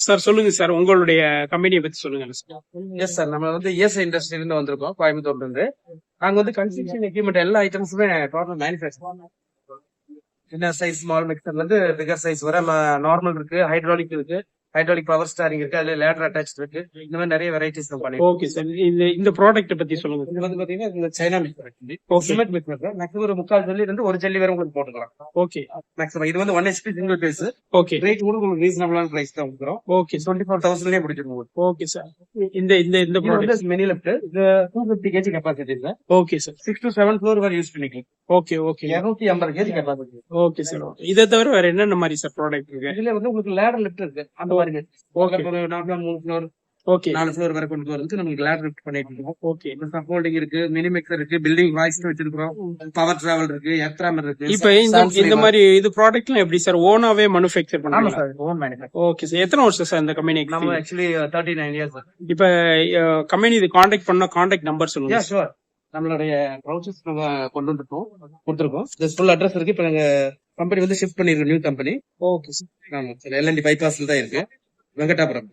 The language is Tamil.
சார் சொல்லுங்க சார் உங்களுடைய கம்பெனியை பத்தி சொல்லுங்க எஸ் சார் நம்ம வந்து இஎஸ்ஐ இண்டஸ்ட்ரியில இருந்து வந்திருக்கோம் கோயம்புத்தூர்ல இருந்து. நாங்க வந்து கன்ஸ்ட்ரக்ஷன் எக்யூப்மெண்ட் எல்லா ஐட்டம்ஸுமே டோட்டல் மேனுஃபேக்சர் சின்ன சைஸ் ஸ்மால் மிக்சர்ல இருந்து பிகர் சைஸ் வர நார்மல் இருக்கு ஹைட்ராலிக் இருக்கு. ஹைட்ராலிக் பவர் ஸ்டாரிங் இருக்கு அதுல லேட்டர் அட்டாச் இருக்கு. இந்த மாதிரி நிறைய வெரைட்டிஸ் பண்ணிருக்கோம் ஓகே சார் இந்த இந்த ப்ராடக்ட் பத்தி சொல்லுங்க இது வந்து பாத்தீங்கன்னா இந்த China Okay. Cement mixer maximum ஒரு முக்கால் ஜல்லி இருந்து ஒரு ஜல்லி வரை உங்களுக்கு போட்டுக்கலாம். ஓகே மேக்ஸிமம் இது வந்து one HP single phase okay rate கூட உங்களுக்கு ரீசனபிளான பிரைஸ் தான் கொடுக்குறோம். ஓகே டுவெண்ட்டி ஃபோர் தௌசண்ட்லேயே முடிச்சிருக்கோம் ஓகே சார் இந்த இந்த இந்த ப்ராடக்ட் மினி லெஃப்ட் இது two fifty KG capacity sir okay sir six to seven floor வரை யூஸ் பண்ணிக்கலாம். ஓகே ஓகே இருநூத்தி ஐம்பது கேஜி கெப்பாசிட்டி ஓகே சார் இதை தவிர வேற என்னென்ன மாதிரி சார் ப்ராடக்ட் இருக்கு? இதுல வந்து உங்களுக்கு லேடர் லிஃப்ட் இருக்கு. அந்த Okay. நாலு ஃப்ளோர் ஓகே நாலு ஃப்ளோர் வரை கொண்டு வரதுக்கு நமக்கு லேடர் லிஃப்ட் பண்ணிட்டு இருக்கோம். ஓகே சப்போர்ட்டிங் இருக்கு மினி மிக்சர் இருக்கு பில்டிங் வாய்ஸ் வச்சிருக்கோம் பவர் டிராவல் இருக்கு எத்ராமர் இருக்கு இப்ப இந்த இந்த மாதிரி இது ப்ராடக்ட்லாம் எப்படி சார் ஓனாவே மேனுஃபேக்சர் பண்ணுவாங்க sir own manufacture okay sir எத்தனை வருஷம் சார் இந்த கம்பெனி நம்ம ஆக்சுவலி தேர்ட்டி நைன் இயர்ஸ் இப்ப கம்பெனி இது காண்டாக்ட் பண்ண காண்டாக்ட் நம்பர் சொல்லுங்க ஷுவர் நம்மளுடைய ப்ரௌச்சர்ஸ் நம்ம கொண்டு வந்துருக்கோம் கொடுத்துருக்கோம். ஃபுல் அட்ரஸ் இருக்கு. இப்ப நாங்க கம்பெனி வந்து ஷிஃப்ட் பண்ணிருக்கோம் நியூ கம்பெனி ஓகே சார் ஆமா சார் எல்என்டி பைபாஸ்ல தான் இருக்கு. வெங்கடாபுரம்.